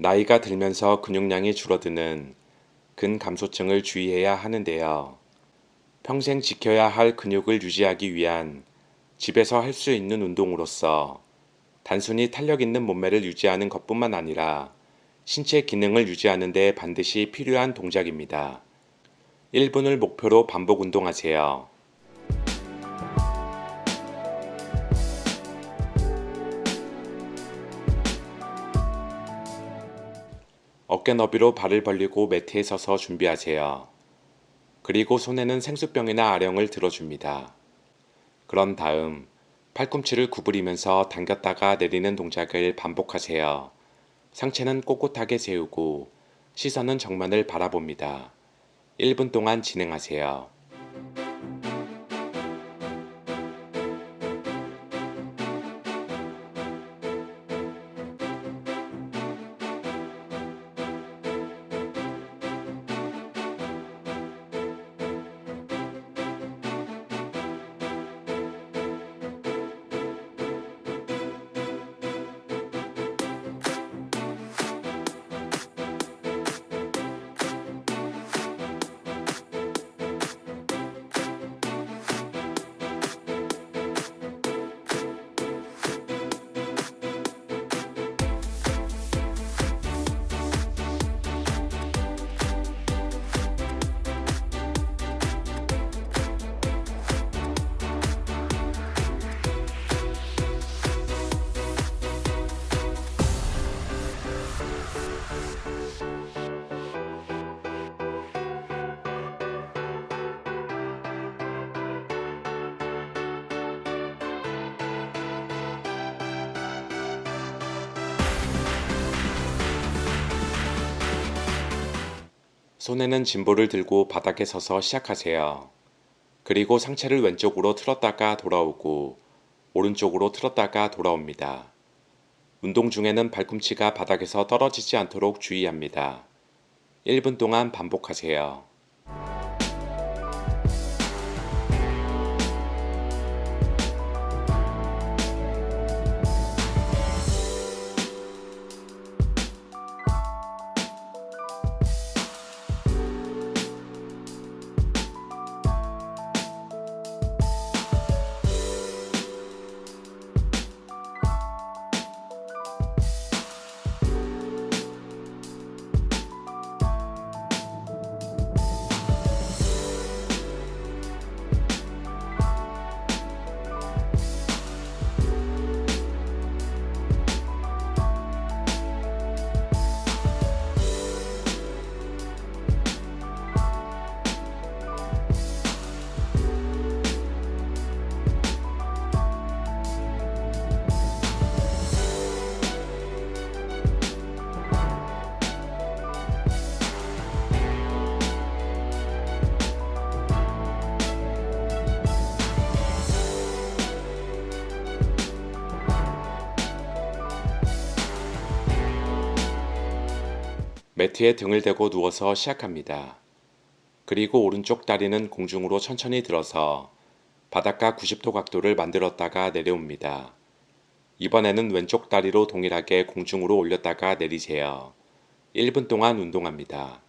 나이가 들면서 근육량이 줄어드는 근감소증을 주의해야 하는데요. 평생 지켜야 할 근육을 유지하기 위한 집에서 할 수 있는 운동으로서 단순히 탄력 있는 몸매를 유지하는 것뿐만 아니라 신체 기능을 유지하는 데 반드시 필요한 동작입니다. 1분을 목표로 반복 운동하세요. 어깨 너비로 발을 벌리고 매트에 서서 준비하세요. 그리고 손에는 생수병이나 아령을 들어줍니다. 그런 다음 팔꿈치를 구부리면서 당겼다가 내리는 동작을 반복하세요. 상체는 꼿꼿하게 세우고 시선은 정면을 바라봅니다. 1분 동안 진행하세요. 손에는 짐볼을 들고 바닥에 서서 시작하세요. 그리고 상체를 왼쪽으로 틀었다가 돌아오고 오른쪽으로 틀었다가 돌아옵니다. 운동 중에는 발꿈치가 바닥에서 떨어지지 않도록 주의합니다. 1분 동안 반복하세요. 매트에 등을 대고 누워서 시작합니다. 그리고 오른쪽 다리는 공중으로 천천히 들어서 바닥과 90도 각도를 만들었다가 내려옵니다. 이번에는 왼쪽 다리로 동일하게 공중으로 올렸다가 내리세요. 1분 동안 운동합니다.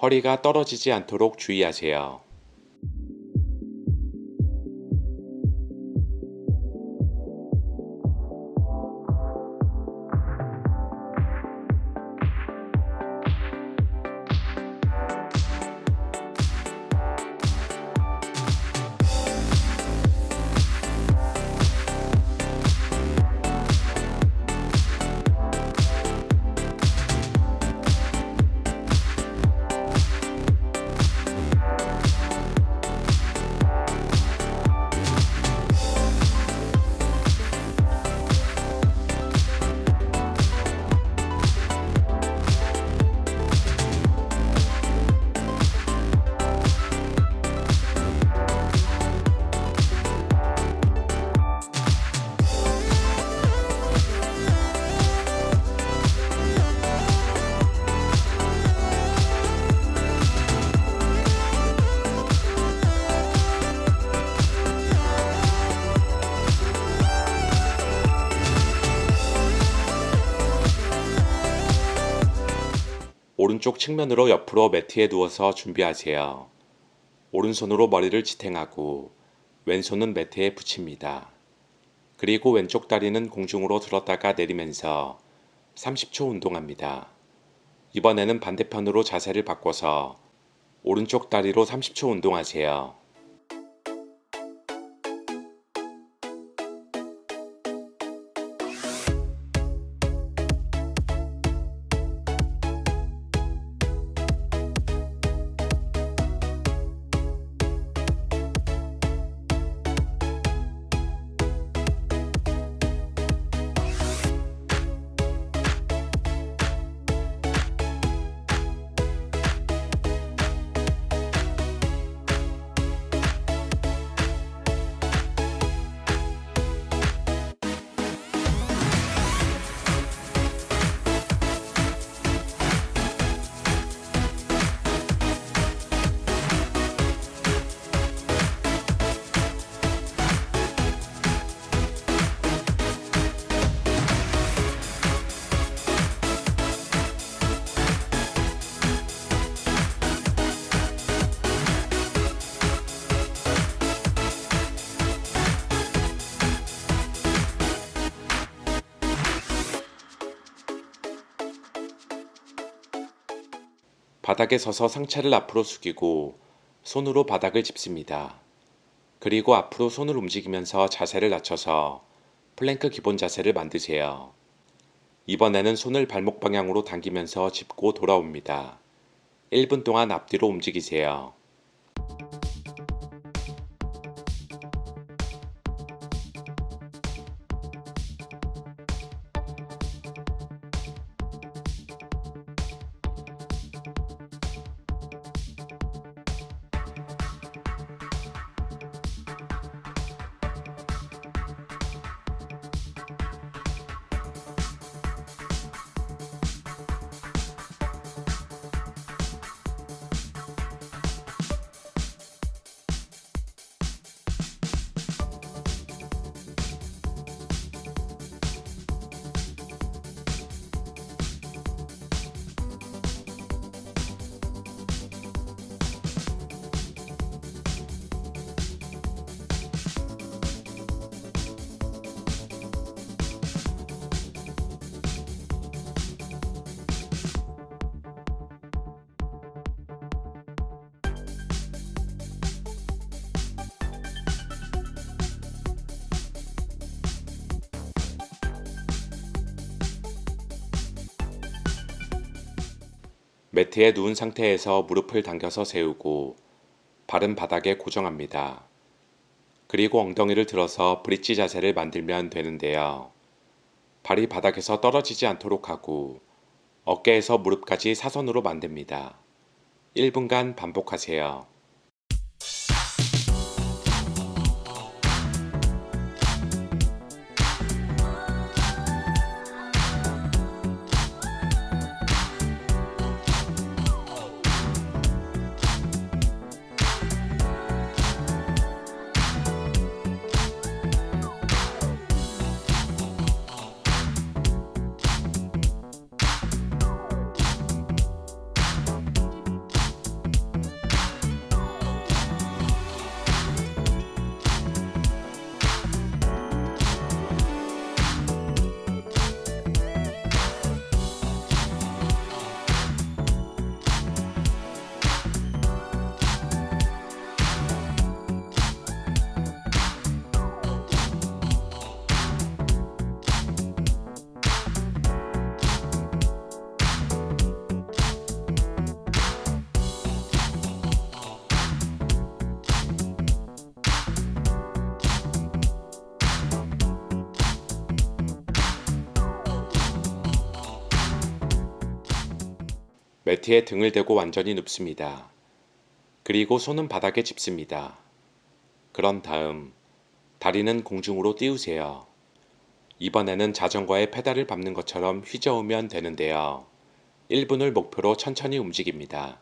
허리가 떨어지지 않도록 주의하세요. 오른쪽 측면으로 옆으로 매트에 누워서 준비하세요. 오른손으로 머리를 지탱하고 왼손은 매트에 붙입니다. 그리고 왼쪽 다리는 공중으로 들었다가 내리면서 30초 운동합니다. 이번에는 반대편으로 자세를 바꿔서 오른쪽 다리로 30초 운동하세요. 바닥에 서서 상체를 앞으로 숙이고 손으로 바닥을 짚습니다. 그리고 앞으로 손을 움직이면서 자세를 낮춰서 플랭크 기본 자세를 만드세요. 이번에는 손을 발목 방향으로 당기면서 짚고 돌아옵니다. 1분 동안 앞뒤로 움직이세요. 매트에 누운 상태에서 무릎을 당겨서 세우고 발은 바닥에 고정합니다. 그리고 엉덩이를 들어서 브릿지 자세를 만들면 되는데요. 발이 바닥에서 떨어지지 않도록 하고 어깨에서 무릎까지 사선으로 만듭니다. 1분간 반복하세요. 매트에 등을 대고 완전히 눕습니다. 그리고 손은 바닥에 짚습니다. 그런 다음 다리는 공중으로 띄우세요. 이번에는 자전거에 페달을 밟는 것처럼 휘저으면 되는데요. 1분을 목표로 천천히 움직입니다.